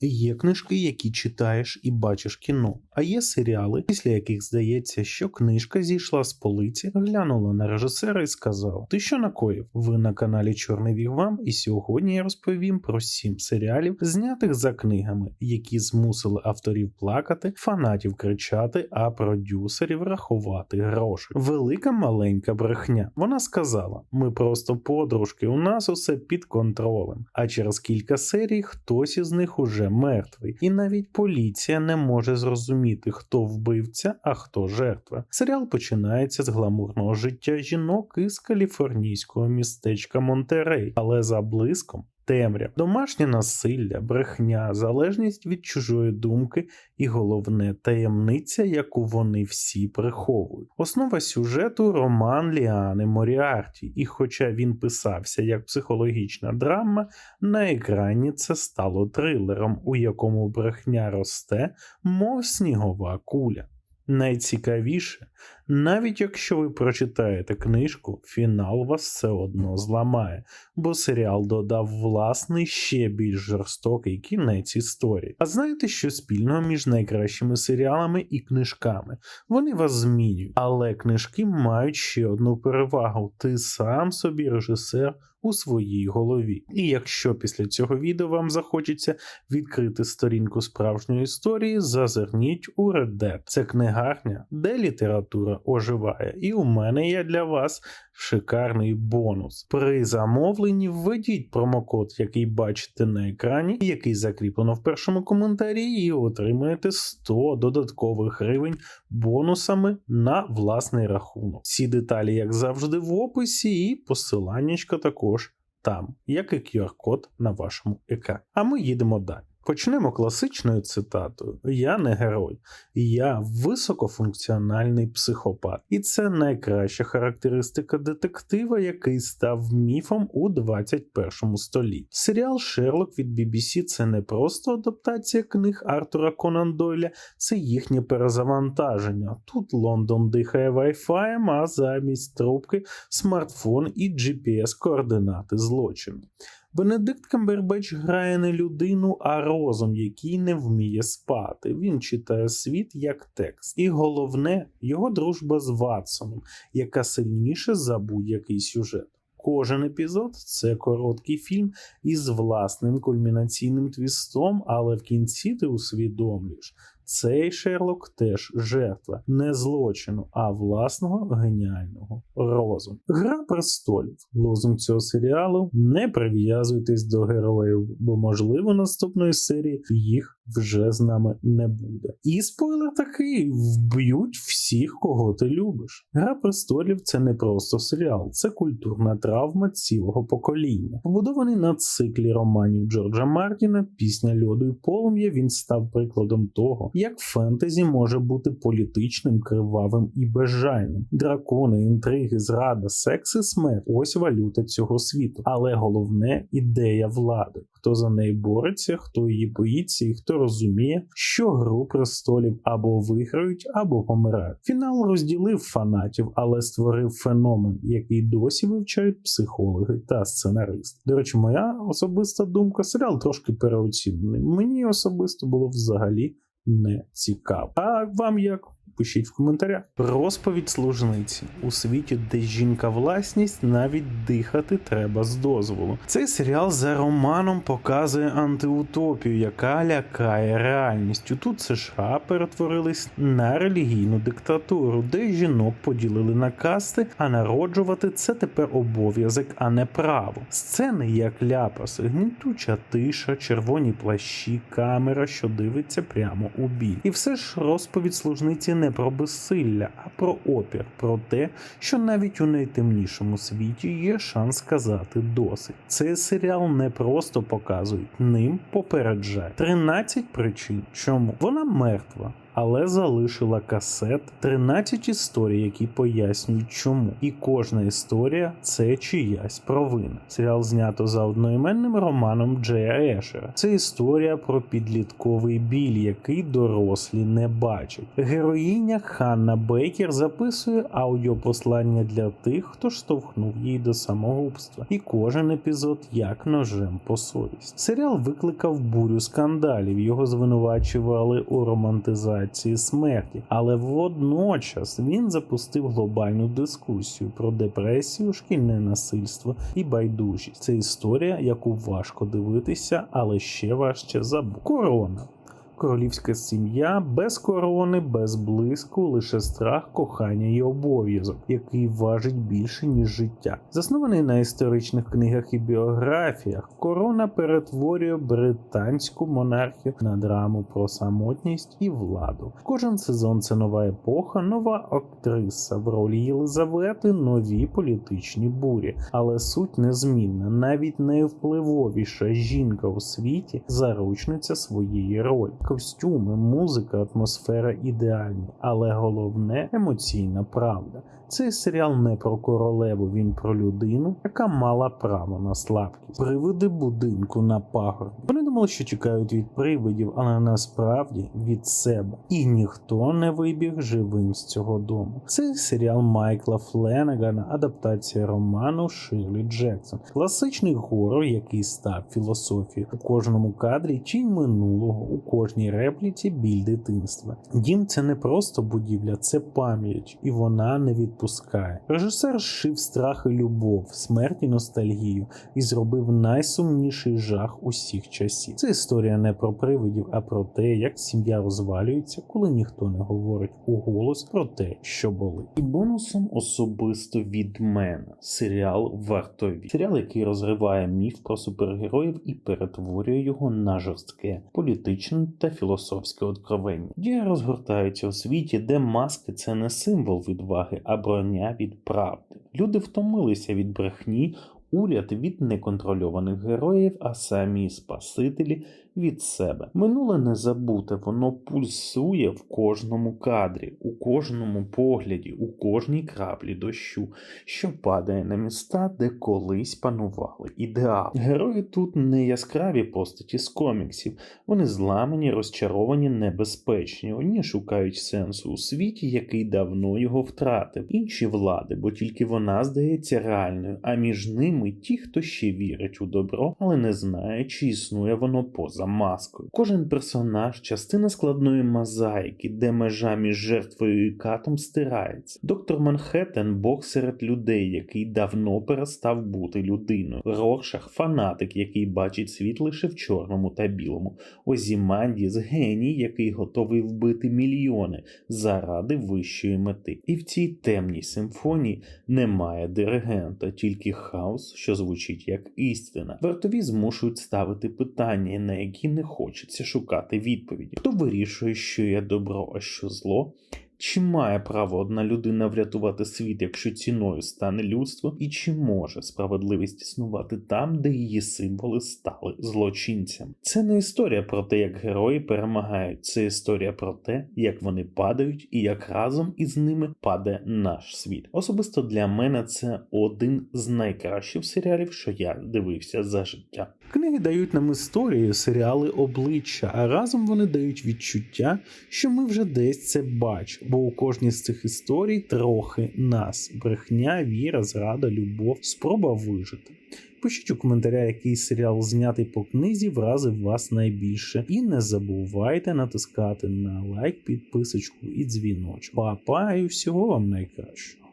Є книжки, які читаєш і бачиш кіно, а є серіали, після яких здається, що книжка зійшла з полиці, глянула на режисера і сказала: Ти що накоїв? Ви на каналі Чорний Вігвам, і сьогодні я розповім про сім серіалів, знятих за книгами, які змусили авторів плакати, фанатів кричати, а продюсерів рахувати гроші. Велика маленька брехня. Вона сказала: ми просто подружки, у нас усе під контролем. А через кілька серій хтось із них уже мертвий, і навіть поліція не може зрозуміти, хто вбивця, а хто жертва. Серіал починається з гламурного життя жінок із каліфорнійського містечка Монтерей, але за блиском. Темряв, домашнє насилля, брехня, залежність від чужої думки і головне таємниця, яку вони всі приховують. Основа сюжету роман Ліани Моріарті, і хоча він писався як психологічна драма, на екрані це стало трилером, у якому брехня росте, мов снігова куля. Найцікавіше, навіть якщо ви прочитаєте книжку, фінал вас все одно зламає, бо серіал додав власний ще більш жорстокий кінець історії. А знаєте, що спільного між найкращими серіалами і книжками? Вони вас змінюють, але книжки мають ще одну перевагу: ти сам собі режисер. У своїй голові. І якщо після цього відео вам захочеться відкрити сторінку справжньої історії, зазирніть у Red Dead. Це книгарня, де література оживає. І у мене є для вас шикарний бонус. При замовленні введіть промокод, який бачите на екрані, який закріплено в першому коментарі, і отримаєте 100 додаткових гривень бонусами на власний рахунок. Всі деталі, як завжди, в описі, і посиланнячко також там, як і QR-код на вашому екрані. А ми їдемо далі. Почнемо класичною цитатою: Я не герой, я високофункціональний психопат. І це найкраща характеристика детектива, який став міфом у 21 столітті. Серіал Шерлок від BBC це не просто адаптація книг Артура Конан Дойля, це їхнє перезавантаження. Тут Лондон дихає Wi-Fi, а замість трубки смартфон і GPS-координати злочину. Бенедикт Камбербеч грає не людину, а розум, який не вміє спати. Він читає світ як текст. І головне, його дружба з Ватсоном, яка сильніше за будь-який сюжет. Кожен епізод це короткий фільм із власним кульмінаційним твістом, але в кінці ти усвідомлюєш. Цей Шерлок теж жертва не злочину, а власного геніального розуму. Гра престолів. Лозунг цього серіалу не прив'язуйтесь до героїв, бо, можливо, наступної серії їх вже з нами не буде. І спойлер такий: вб'ють всіх, кого ти любиш. Гра престолів це не просто серіал, це культурна травма цілого покоління. Побудований на циклі романів Джорджа Мартіна, пісня льоду і полум'я. Він став прикладом того, як фентезі може бути політичним, кривавим і безжальним. Дракони, інтриги, зрада, секс і смерть ось валюта цього світу. Але головне ідея влади. Хто за неї бореться, хто її боїться, і хто розуміє, що гру престолів або виграють, або помирають. Фінал розділив фанатів, але створив феномен, який досі вивчають психологи та сценаристи. До речі, моя особиста думка, серіал трошки переоцінений. Мені особисто було взагалі не цікаво. А вам як? Пишіть в коментарях. Розповідь служниці у світі, де жінка власність, навіть дихати треба з дозволу. Цей серіал за романом показує антиутопію, яка лякає реальністю. Тут США перетворились на релігійну диктатуру, де жінок поділили на касти, а народжувати це тепер обов'язок, а не право. Сцени як ляпаси, гнітуча тиша, червоні плащі, камера, що дивиться прямо у бій. І все ж розповідь служниці не про безсилля, а про опір, про те, що навіть у найтемнішому світі є шанс сказати досить. Цей серіал не просто показують, ним попереджають 13 причин, чому вона мертва. Але залишила касет 13 історій, які пояснюють чому. І кожна історія це чиясь провина. Серіал знято за одноіменним романом Джея Ешера. Це історія про підлітковий біль, який дорослі не бачать. Героїня Ханна Бейкер записує аудіопослання для тих, хто штовхнув її до самогубства, і кожен епізод як ножем по совість. Серіал викликав бурю скандалів. Його звинувачували у романтизації смерті, але водночас він запустив глобальну дискусію про депресію, шкільне насильство і байдужість. Це історія, яку важко дивитися, але ще важче забути. Корона. Королівська сім'я без корони, без блиску, лише страх, кохання і обов'язок, який важить більше ніж життя. Заснований на історичних книгах і біографіях, корона перетворює британську монархію на драму про самотність і владу. Кожен сезон це нова епоха, нова актриса в ролі Єлизавети, нові політичні бурі. Але суть незмінна. Навіть найвпливовіша жінка у світі заручниця своєї ролі. Костюми, музика, атмосфера ідеальні, але головне емоційна правда. Цей серіал не про королеву, він про людину, яка мала право на слабкість. Привиди будинку на пагорбі. Вони думали, що чекають від привидів, але насправді від себе. І ніхто не вибіг живим з цього дому. Це серіал Майкла Фленегана, адаптація роману Ширлі Джексон. Класичний горор, який став філософією. У кожному кадрі тінь минулого, у кожній репліці біль дитинства. Дім це не просто будівля, це пам'ять, і вона не відпускає. Режисер зшив страх і любов, смерть і ностальгію і зробив найсумніший жах усіх часів. Це історія не про привидів, а про те, як сім'я розвалюється, коли ніхто не говорить у голос про те, що болить. І бонусом особисто від мене серіал Вартові. Серіал, який розриває міф про супергероїв і перетворює його на жорстке, політичне та філософське откровення. Дія розгортається у світі, де маски це не символ відваги, а броня від правди. Люди втомилися від брехні. Уряд від неконтрольованих героїв, а самі спасителі від себе. Минуле не забуте, воно пульсує в кожному кадрі, у кожному погляді, у кожній краплі дощу, що падає на міста, де колись панували ідеали. Герої тут не яскраві постаті з коміксів, вони зламані, розчаровані, небезпечні. Одні шукають сенсу у світі, який давно його втратив, інші влади, бо тільки вона здається реальною, а між ними ті, хто ще вірить у добро, але не знає, чи існує воно поза маскою. Кожен персонаж частина складної мозаїки, де межа між жертвою і катом стирається. Доктор Манхеттен бог серед людей, який давно перестав бути людиною. Роршах фанатик, який бачить світ лише в чорному та білому. Озімандіс геній, який готовий вбити мільйони заради вищої мети. І в цій темній симфонії немає диригента, тільки хаос, що звучить як істина. Вартові змушують ставити питання, на які не хочеться шукати відповіді. Хто вирішує, що є добро, а що зло? Чи має право одна людина врятувати світ, якщо ціною стане людство, і чи може справедливість існувати там, де її символи стали злочинцям? Це не історія про те, як герої перемагають, це історія про те, як вони падають і як разом із ними падає наш світ. Особисто для мене це один з найкращих серіалів, що я дивився за життя. Книги дають нам історії, серіали обличчя, а разом вони дають відчуття, що ми вже десь це бачимо. Бо у кожній з цих історій трохи нас: брехня, віра, зрада, любов, спроба вижити. Пишіть у коментарях, який серіал знятий по книзі вразив вас найбільше. І не забувайте натискати на лайк, підписочку і дзвіночок. Па-па і всього вам найкращого.